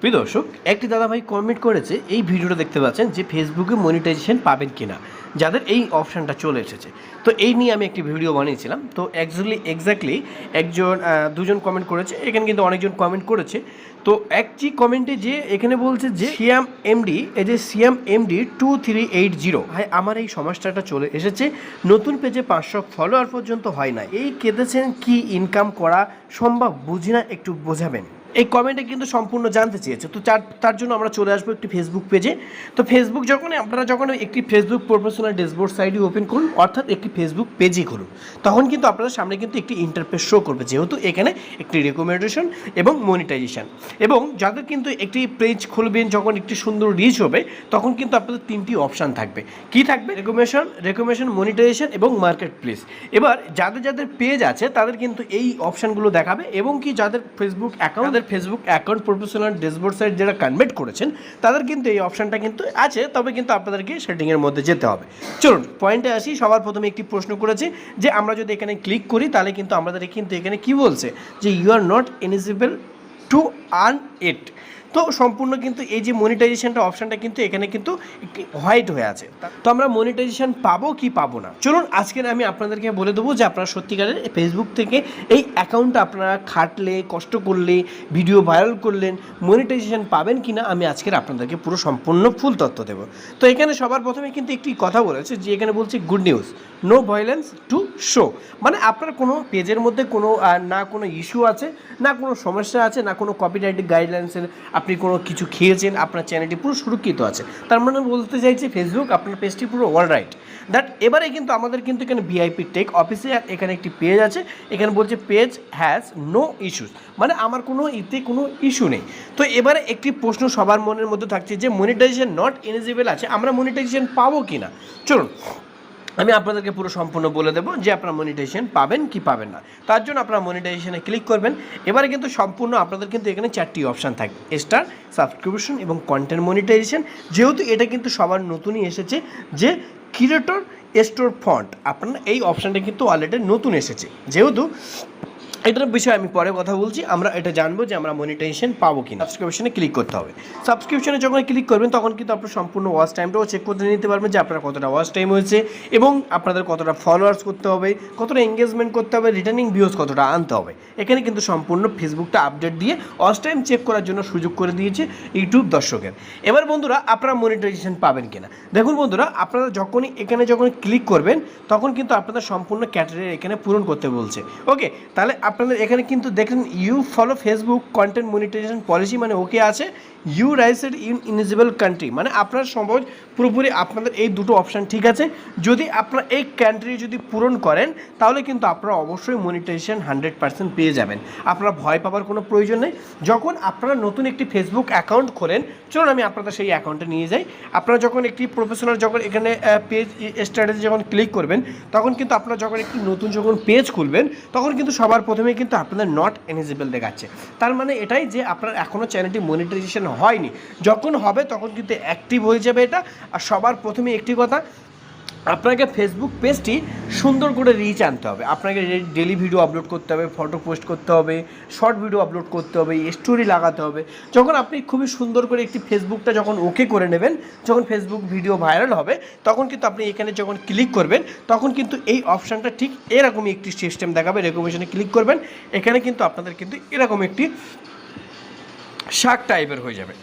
প্রিয় দর্শক, একটি দাদাভাই কমেন্ট করেছে, এই ভিডিওটা দেখতে পাচ্ছেন যে ফেসবুকে মনিটাইজেশন পাবেন কিনা, যাদের এই অপশানটা চলে এসেছে। তো এই নিয়ে আমি একটি ভিডিও বানিয়েছিলাম। তো অ্যাকচুয়ালি এক্স্যাক্টলি একজন দুজন কমেন্ট করেছে, এখানে কিন্তু অনেকজন কমেন্ট করেছে। তো একটি কমেন্টে যে এখানে বলছে যে সিয়াম এমডি এই যে Siyam MD two three eight zero ভাই আমার এই সমস্যাটা চলে এসেছে, নতুন পেজে পাঁচশো ফলোয়ার পর্যন্ত হয় না এই কেঁদেছেন কি ইনকাম করা সম্ভব বুঝি না, একটু বোঝাবেন? এই কমেন্টে কিন্তু সম্পূর্ণ জানতে চেয়েছে। তো তার তার জন্য আমরা চলে আসব একটি ফেসবুক পেজে তো ফেসবুক যখন, আপনারা যখন একটি ফেসবুক প্রফেশনাল ড্যাশবোর্ড সাইটই ওপেন করুন, অর্থাৎ একটি ফেসবুক পেজই খুলুন তখন কিন্তু আপনাদের সামনে কিন্তু একটি ইন্টারফেস শো করবে, যেহেতু এখানে একটি রেকমেন্ডেশন এবং মনিটাইজেশন এবং যাদের কিন্তু একটি পেজ খুলবেন, যখন একটি সুন্দর রিচ হবে, তখন কিন্তু আপনাদের তিনটি অপশান থাকবে। কি থাকবে? রেকমেশন রেকমেশন মনিটাইজেশন এবং মার্কেট প্লেস এবার যাদের যাদের পেজ আছে, তাদের কিন্তু এই অপশানগুলো দেখাবে এবং কি যাদের Facebook account Facebook account professional dashboard site যারা কনভার্ট করেছেন, তাদের কিন্তু এই অপশানটা কিন্তু আছে, তবে কিন্তু আপনাদেরকে সেটিংয়ের মধ্যে যেতে হবে। চলুন পয়েন্টে আসি। সবার প্রথমে একটি প্রশ্ন করেছি যে, আমরা যদি এখানে ক্লিক করি, তাহলে কিন্তু আমাদের কিন্তু এখানে কি বলছে? যে you are not eligible to earn it তো সম্পূর্ণ কিন্তু এই যে মনিটাইজেশনটা অপশানটা কিন্তু এখানে কিন্তু হোয়াইট হয়ে আছে। তো আমরা মনিটাইজেশন পাবো কি পাবো না? চলুন, আজকে আমি আপনাদেরকে বলে দেবো যে আপনারা সত্যিকারের ফেসবুক থেকে এই অ্যাকাউন্টটা আপনারা খাটলে, কষ্ট করলে ভিডিও ভাইরাল করলেন মনিটাইজেশন পাবেন কি না আমি আজকের আপনাদেরকে পুরো সম্পূর্ণ ফুল তথ্য দেবো। তো এখানে সবার প্রথমে কিন্তু একটি কথা বলেছে, যে এখানে বলছে good news no violence to show মানে আপনার কোনো পেজের মধ্যে কোনো না কোনো ইস্যু আছে, না কোনো সমস্যা আছে, না কোনো কপিরাইট গাইডলাইন্সের আপনি কোনো কিছু খেয়েছেন, আপনার চ্যানেলটি পুরো সুরক্ষিত আছে। তার মানে বলতে চাইছি ফেসবুক আপনার পেজটি পুরো অল রাইট দ্যাট এবারে কিন্তু আমাদের কিন্তু এখানে ভিআইপি টেক অফিসে এখানে একটি পেজ আছে। এখানে বলছে পেজ হ্যাজ নো ইস্যুস মানে আমার কোনো ইতে কোনো ইস্যু নেই। তো এবারে একটি প্রশ্ন সবার মনের মধ্যে থাকছে যে মনিটাইজেশন নট এলিজিবল আছে। আমরা মনিটাইজেশন পাবো কি না চলুন। আমি আপনাদেরকে পুরো সম্পূর্ণ বলে দেবো যে আপনারা মনিটাইজেশন পাবেন কি পাবেন না। তার জন্য আপনারা মনিটাইজেশনে ক্লিক করবেন। এবারে কিন্তু সম্পূর্ণ আপনাদের কিন্তু এখানে চারটি অপশান থাকবে। স্টার সাবস্ক্রিপশন এবং কন্টেন্ট মনিটাইজেশন যেহেতু এটা কিন্তু সবার নতুনই এসেছে যে ক্রিয়েটর স্টোর ফন্ট আপনার এই অপশানটা কিন্তু অলরেডি নতুন এসেছে। যেহেতু এটার বিষয়ে আমি পরে কথা বলছি। আমরা এটা জানব যে আমরা মনিটাইজেশন পাবো কিনা। সাবস্ক্রিপশনে ক্লিক করতে হবে। সাবস্ক্রিপশনে যখন ক্লিক করবেন, তখন কিন্তু আপনার সম্পূর্ণ ওয়াচ টাইমটাও চেক করতে নিতে পারবেন যে আপনার কতটা ওয়াচ টাইম হয়েছে এবং আপনাদের কতটা ফলোয়ার্স করতে হবে, কতটা এঙ্গেজমেন্ট করতে হবে রিটার্নিং ভিউজ কতটা আনতে হবে। এখানে কিন্তু সম্পূর্ণ ফেসবুকটা আপডেট দিয়ে ওয়াচ টাইম চেক করার জন্য সুযোগ করে দিয়েছে ইউটিউব দর্শকের। এবার বন্ধুরা, আপনারা মনিটাইজেশন পাবেন কিনা? দেখুন বন্ধুরা, আপনারা যখনই এখানে যখন ক্লিক করবেন, তখন কিন্তু আপনাদের সম্পূর্ণ ক্যাটাগরি এখানে পূরণ করতে বলছে। ওকে তাহলে আপনাদের এখানে কিন্তু দেখেন you follow Facebook content monetisation policy মানে ওকে আছে। You reside in ineligible country মানে আপনার সম্ভব পুরোপুরি আপনাদের এই দুটো অপশান ঠিক আছে। যদি আপনারা এই কান্ট্রি যদি পূরণ করেন, তাহলে কিন্তু আপনারা অবশ্যই মনিটাইজেশন হান্ড্রেড পার্সেন্ট পেয়ে যাবেন। আপনারা ভয় পাওয়ার কোনো প্রয়োজন নেই। যখন আপনারা নতুন একটি ফেসবুক অ্যাকাউন্ট খোলেন, চলুন আমি আপনাদের সেই অ্যাকাউন্টে নিয়ে যাই। আপনারা যখন একটি প্রফেশনাল যখন এখানে পেজ স্ট্র্যাটেজি যখন ক্লিক করবেন, তখন কিন্তু আপনারা যখন একটি নতুন যখন পেজ খুলবেন, তখন কিন্তু সবার প্রথমে কিন্তু আপনাদের নট এলিজিবল দেখাচ্ছে। তার মানে এটাই যে আপনার এখনও চ্যানেলটি মনিটাইজেশন হয়নি। যখন হবে তখন কিন্তু অ্যাক্টিভ হয়ে যাবে এটা। আর সবার প্রথমে একটি কথা আপনাকে ফেসবুক পেজটি সুন্দর করে রিচ আনতে হবে। আপনাকে ডেলি ভিডিও আপলোড করতে হবে ফটো পোস্ট করতে হবে শর্ট ভিডিও আপলোড করতে হবে স্টোরি লাগাতে হবে। যখন আপনি খুবই সুন্দর করে একটি ফেসবুকটা যখন ওকে করে নেবেন, যখন ফেসবুক ভিডিও ভাইরাল হবে, তখন কিন্তু আপনি এখানে যখন ক্লিক করবেন, তখন কিন্তু এই অপশানটা ঠিক এরকমই একটি সিস্টেম দেখাবে রেকমেশনে ক্লিক করবেন। এখানে কিন্তু আপনাদের কিন্তু এরকম একটি শাক টাইপের হয়ে যাবে।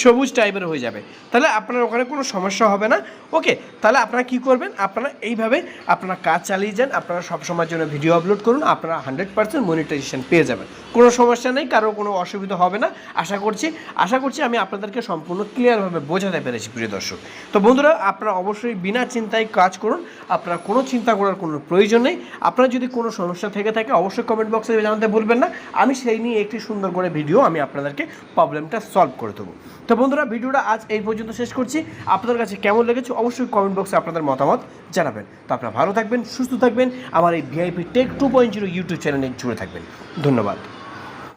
সবুজ টাইপের হয়ে যাবে। তাহলে আপনার ওখানে কোনো সমস্যা হবে না। ওকে তাহলে আপনারা কি করবেন? আপনারা এইভাবে আপনারা কাজ চালিয়ে যান। আপনারা সবসময়ের জন্য ভিডিও আপলোড করুন। আপনারা হান্ড্রেড পার্সেন্ট মনিটাইজেশন পেয়ে যাবেন। কোনো সমস্যা নেই, কারও কোনো অসুবিধা হবে না। আশা করছি আশা করছি আমি আপনাদেরকে সম্পূর্ণ ক্লিয়ারভাবে বোঝাতে পেরেছি, প্রিয় দর্শক। তো বন্ধুরা, আপনারা অবশ্যই বিনা চিন্তায় কাজ করুন। আপনারা কোনো চিন্তা করার কোনো প্রয়োজন নেই। আপনার যদি কোনো সমস্যা থেকে থাকে, অবশ্যই কমেন্ট বক্সে জানাতে ভুলবেন না। আমি সেই নিয়ে একটি সুন্দর করে ভিডিও আমি আপনাদেরকে প্রবলেমটা সলভ করে দেবো। তো বন্ধুরা, ভিডিওটা আজ এই পর্যন্ত শেষ করছি। আপনাদের কাছে কেমন লেগেছে অবশ্যই কমেন্ট বক্সে আপনাদের মতামত জানাবেন। তো আপনারা ভালো থাকবেন, সুস্থ থাকবেন। আমার এই VIP tech two point zero YouTube চ্যানেলে জুড়ে থাকবেন। ধন্যবাদ।